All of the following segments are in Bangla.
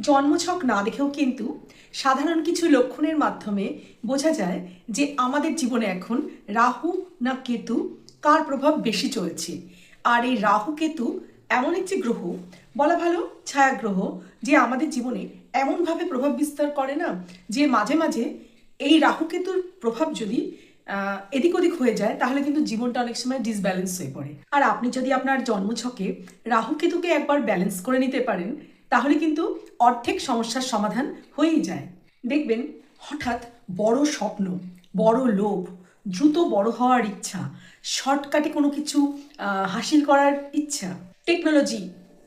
জন্মছক না দেখেও কিন্তু সাধারণ কিছু লক্ষণের মাধ্যমে বোঝা যায় যে আমাদের জীবনে এখন রাহু না কেতু কার প্রভাব বেশি চলছে। আর এই রাহু কেতু এমন একটি গ্রহ, বলা ভালো ছায়া গ্রহ যে আমাদের জীবনে এমনভাবে প্রভাব বিস্তার করে না যে মাঝে মাঝে এই রাহু কেতুর প্রভাব যদি এদিক ওদিক হয়ে যায় তাহলে কিন্তু জীবনটা অনেক সময় ডিসব্যালেন্স হয়ে পড়ে। আর আপনি যদি আপনার জন্মছকে রাহু কেতুকে একবার ব্যালেন্স করে নিতে পারেন তাহলে কিন্তু অর্ধেক সমস্যার সমাধান হয়েই যায়। দেখবেন হঠাৎ বড় স্বপ্ন, বড় লোভ, দ্রুত বড় হওয়ার ইচ্ছা, শর্টকাটে কোনো কিছু হাসিল করার ইচ্ছা, টেকনোলজি,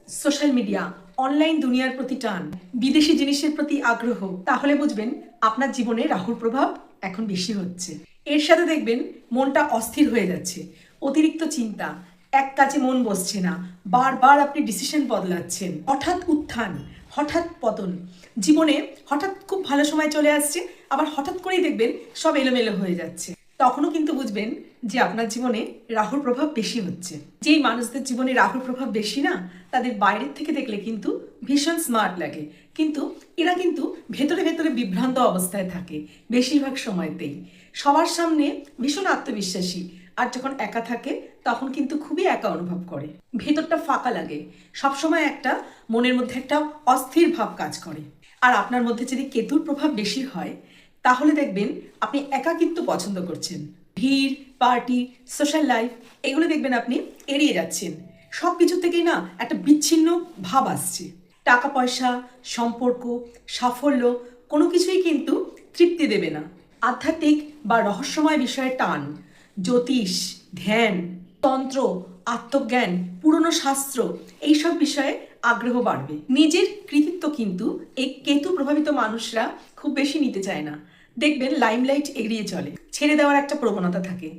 সোশ্যাল মিডিয়া, অনলাইন দুনিয়ার প্রতি টান, বিদেশি জিনিসের প্রতি আগ্রহ, তাহলে বুঝবেন আপনার জীবনে রাহুর প্রভাব এখন বেশি হচ্ছে। এর সাথে দেখবেন মনটা অস্থির হয়ে যাচ্ছে, অতিরিক্ত চিন্তা এক কাজে মন বসছে না। বারবার আপনি ডিসিশন বদলাচ্ছেন। হঠাৎ উত্থান, হঠাৎ পতন। জীবনে হঠাৎ খুব ভালো সময় চলে আসছে, আবার হঠাৎ করেই দেখবেন সব এলোমেলো হয়ে যাচ্ছে। তখনও কিন্তু বুঝবেন যে আপনার জীবনে রাহুর প্রভাব বেশি হচ্ছে। যেই মানুষদের জীবনে রাহুর প্রভাব বেশি না, তাদের বাইরের থেকে দেখলে কিন্তু ভীষণ স্মার্ট লাগে। কিন্তু এরা কিন্তু ভেতরে ভেতরে বিভ্রান্ত অবস্থায় থাকে, বেশিরভাগ সময়তেই। সবার সামনে ভীষণ আত্মবিশ্বাসী। আর যখন একা থাকে, তখন কিন্তু খুবই একা অনুভব করে। ভেতরটা ফাঁকা লাগে। সবসময় একটা মনের মধ্যে একটা অস্থির ভাব কাজ করে। আর আপনার মধ্যে যদি কেতুর প্রভাব বেশি হয়, তাহলে দেখবেন আপনি একাকিত্ব পছন্দ করছেন। ভিড়, পার্টি, সোশ্যাল লাইফ, এগুলো দেখবেন আপনি এড়িয়ে যাচ্ছেন। সব কিছু থেকেই না একটা বিচ্ছিন্ন ভাব আসছে। টাকা পয়সা সম্পর্ক, সাফল্য, কোনো কিছুই কিন্তু তৃপ্তি দেবে না। আধ্যাত্মিক বা রহস্যময় বিষয়ে টান, জ্যোতিষ, ধ্যান, তন্ত্র, আত্মজ্ঞান, পুরনো শাস্ত্র, এইসব বিষয়ে আগ্রহ বাড়বে। নিজের কৃতিত্ব কিন্তু এই কেতু প্রভাবিত মানুষরা খুব বেশি নিতে চায় না। দেখবেন লাইমলাইট এড়িয়ে চলে। ছেড়ে দেওয়ার একটা প্রবণতা থাকে।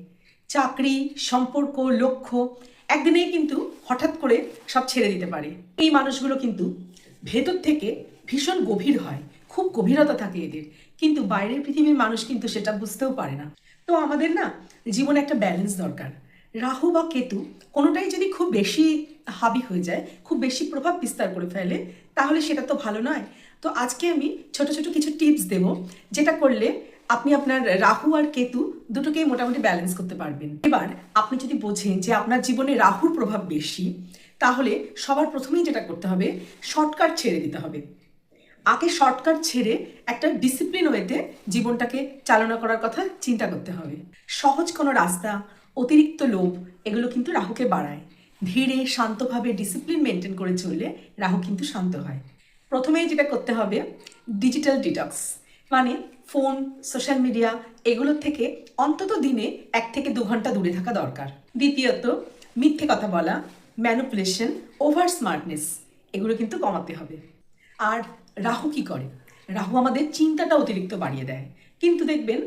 চাকরি, সম্পর্ক, লক্ষ্য একদিনেই কিন্তু হঠাৎ করে সব ছেড়ে দিতে পারে। এই মানুষগুলো কিন্তু ভেতর থেকে ভীষণ গভীর হয়। খুব গভীরতা থাকে এদের। কিন্তু বাইরের পৃথিবীর মানুষ কিন্তু সেটা বুঝতেও পারে না। তো আমাদের না জীবনে একটা ব্যালেন্স দরকার। রাহু বা কেতু কোনোটাই যদি খুব বেশি হাবি হয়ে যায়, খুব বেশি প্রভাব বিস্তার করে ফেলে, তাহলে সেটা তো ভালো নয়। তো আজকে আমি ছোট ছোট কিছু টিপস দেব, যেটা করলে আপনি আপনার রাহু আর কেতু দুটোকেই মোটামুটি ব্যালেন্স করতে পারবেন। এবার আপনি যদি বোঝেন যে আপনার জীবনে রাহুর প্রভাব বেশি, তাহলে সবার প্রথমেই যেটা করতে হবে শর্টকাট ছেড়ে দিতে হবে। আগে শর্টকাট ছেড়ে একটা ডিসিপ্লিন ওয়েতে জীবনটাকে চালনা করার কথা চিন্তা করতে হবে। সহজ কোনো রাস্তা, অতিরিক্ত লোভ, এগুলো কিন্তু রাহুকে বাড়ায়। ধীরে, শান্তভাবে ডিসিপ্লিন মেনটেন করে চললে রাহু কিন্তু শান্ত হয়। প্রথমেই যেটা করতে হবে ডিজিটাল ডিটক্স মানে ফোন সোশ্যাল মিডিয়া এগুলোর থেকে অন্তত দিনে এক থেকে দু ঘণ্টা দূরে থাকা দরকার। দ্বিতীয়ত, মিথ্যে কথা বলা ম্যানুপুলেশন ওভার স্মার্টনেস এগুলো কিন্তু কমাতে হবে। আর রাহু কি করে? রাহু আমাদের চিন্তাটা অতিরিক্ত বাড়িয়ে দেয়। কিন্তু দেখবেন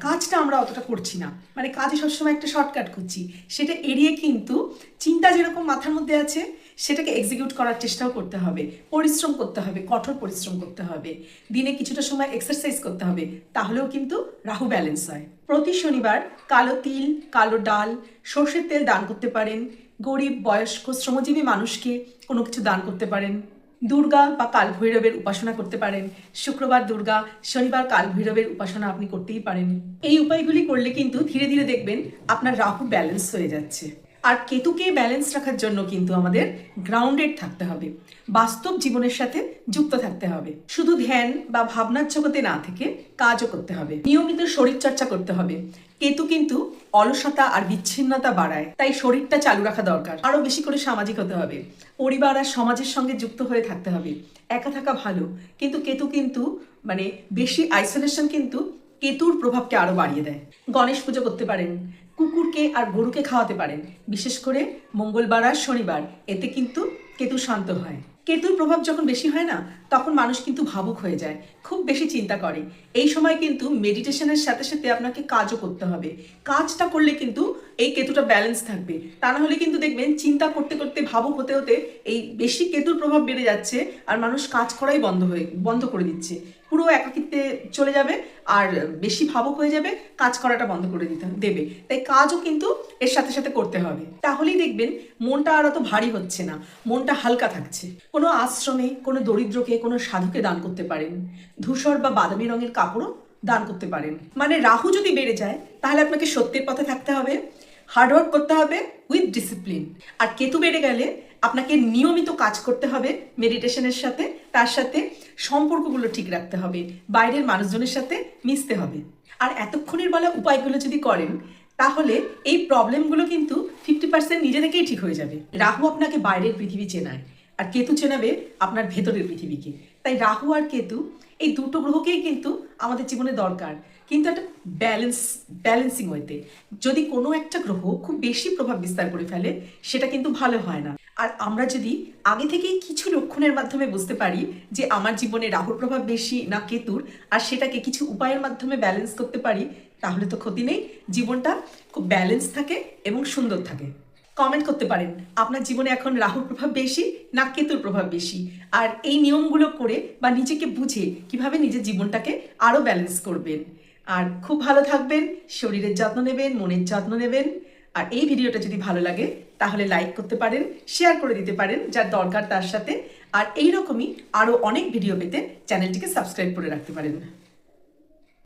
কাজটা আমরা অতটা করছি না। মানে কাজে সবসময় একটা শর্টকাট করছি সেটা এড়িয়ে কিন্তু চিন্তা যেরকম মাথার মধ্যে আছে, সেটাকে এক্সিকিউট করার চেষ্টাও করতে হবে। পরিশ্রম করতে হবে, কঠোর পরিশ্রম করতে হবে। দিনে কিছুটা সময় এক্সারসাইজ করতে হবে, তাহলেও কিন্তু রাহু ব্যালেন্স হয়। প্রতি শনিবার কালো তিল, কালো ডাল, সর্ষের তেল দান করতে পারেন। গরিব, বয়স্ক, শ্রমজীবী মানুষকে কোনো কিছু দান করতে পারেন। দুর্গা বা কাল ভৈরবের উপাসনা করতে পারেন। শুক্রবার দুর্গা, শনিবার কাল ভৈরবের উপাসনা আপনি করতেই পারেন। এই উপায়গুলি করলে কিন্তু ধীরে ধীরে দেখবেন আপনার রাহু ব্যালেন্স হয়ে যাচ্ছে। আর কেতুকে ব্যালেন্স রাখার জন্য কিন্তু আমাদের গ্রাউন্ডেড থাকতে হবে। বাস্তব জীবনের সাথে যুক্ত থাকতে হবে। শুধু ধ্যান বা ভাবনার জগতে না থেকে কাজও করতে হবে। নিয়মিত শরীর চর্চা করতে হবে। কেতু কিন্তু অলসতা আর বিচ্ছিন্নতা বাড়ায়, তাই শরীরটা চালু রাখা দরকার। আরও বেশি করে সামাজিক হতে হবে। পরিবার আর সমাজের সঙ্গে যুক্ত হয়ে থাকতে হবে। একা থাকা ভালো, কিন্তু কেতু কিন্তু মানে বেশি আইসোলেশন কিন্তু কেতুর প্রভাবকে আরও বাড়িয়ে দেয়। গণেশ পুজো করতে পারেন, কুকুরকে আর গরুকে খাওয়াতে পারেন। বিশেষ করে মঙ্গলবার আর শনিবার, এতে কিন্তু কেতু শান্ত হয়। কেতুর প্রভাব যখন বেশি হয় না, তখন মানুষ কিন্তু ভাবুক হয়ে যায়, খুব বেশি চিন্তা করে। এই সময় কিন্তু মেডিটেশনের সাথে সাথে আপনাকে কাজও করতে হবে। কাজটা করলে কিন্তু এই কেতুটা ব্যালেন্স থাকবে। তা না হলে কিন্তু দেখবেন চিন্তা করতে করতে, ভাবুক হতে হতে এই বেশি কেতুর প্রভাব বেড়ে যাচ্ছে আর মানুষ কাজ করাই বন্ধ হয়ে, বন্ধ করে দিচ্ছে। পুরো একাকিত্বে চলে যাবে আর বেশি ভাবুক হয়ে যাবে, কাজ করাটা বন্ধ করে দিতে দেবে। তাই কাজও কিন্তু এর সাথে সাথে করতে হবে। তাহলেই দেখবেন মনটা আর অত ভারী হচ্ছে না, মনটা হালকা থাকছে। কোনো আশ্রমে কোনো দরিদ্রকে কোনো সাধুকে দান করতে পারেন, ধূসর বা বাদামি রঙের কাপড়ও দান করতে পারেন। মানে রাহু যদি বেড়ে যায়, তাহলে আপনাকে সত্যের পথে থাকতে হবে হার্ডওয়ার্ক করতে হবে উইথ ডিসিপ্লিন আর কেতু বেড়ে গেলে আপনাকে নিয়মিত কাজ করতে হবে মেডিটেশনের সাথে, তার সাথে সম্পর্কগুলো ঠিক রাখতে হবে, বাইরের মানুষজনের সাথে মিশতে হবে। আর এতক্ষণের বলা উপায়গুলো যদি করেন, তাহলে এই প্রবলেমগুলো কিন্তু ফিফটি পার্সেন্ট নিজে থেকেই ঠিক হয়ে যাবে। রাহু আপনাকে বাইরের পৃথিবী চেনায়, আর কেতু চেনাবে আপনার ভেতরের পৃথিবীকে। তাই রাহু আর কেতু এই দুটো গ্রহকেই কিন্তু আমাদের জীবনে দরকার। কিন্তু একটা ব্যালেন্স ব্যালেন্সিং ওয়েতে যদি কোনো একটা গ্রহ খুব বেশি প্রভাব বিস্তার করে ফেলে, সেটা কিন্তু ভালো হয় না। আর আমরা যদি আগে থেকেই কিছু লক্ষণের মাধ্যমে বুঝতে পারি যে আমার জীবনে রাহুর প্রভাব বেশি না কেতুর, আর সেটাকে কিছু উপায়ের মাধ্যমে ব্যালেন্স করতে পারি, তাহলে তো ক্ষতি নেই। জীবনটা খুব ব্যালেন্স থাকে এবং সুন্দর থাকে। কমেন্ট করতে পারেন। আপনার জীবনে এখন রাহুর প্রভাব বেশি না কেতুর প্রভাব বেশি? আর এই নিয়মগুলো করে বা নিজেকে বুঝে কীভাবে নিজের জীবনটাকে আরও ব্যালেন্স করবেন। আর খুব ভালো থাকবেন, শরীরের যত্ন নেবেন, মনের যত্ন নেবেন। আর এই ভিডিওটা যদি ভালো লাগে, তাহলে লাইক করতে পারেন শেয়ার করে দিতে পারেন, যার দরকার তার সাথে। আর এইরকমই আরও অনেক ভিডিও পেতে চ্যানেলটিকে সাবস্ক্রাইব করে রাখতে পারেন।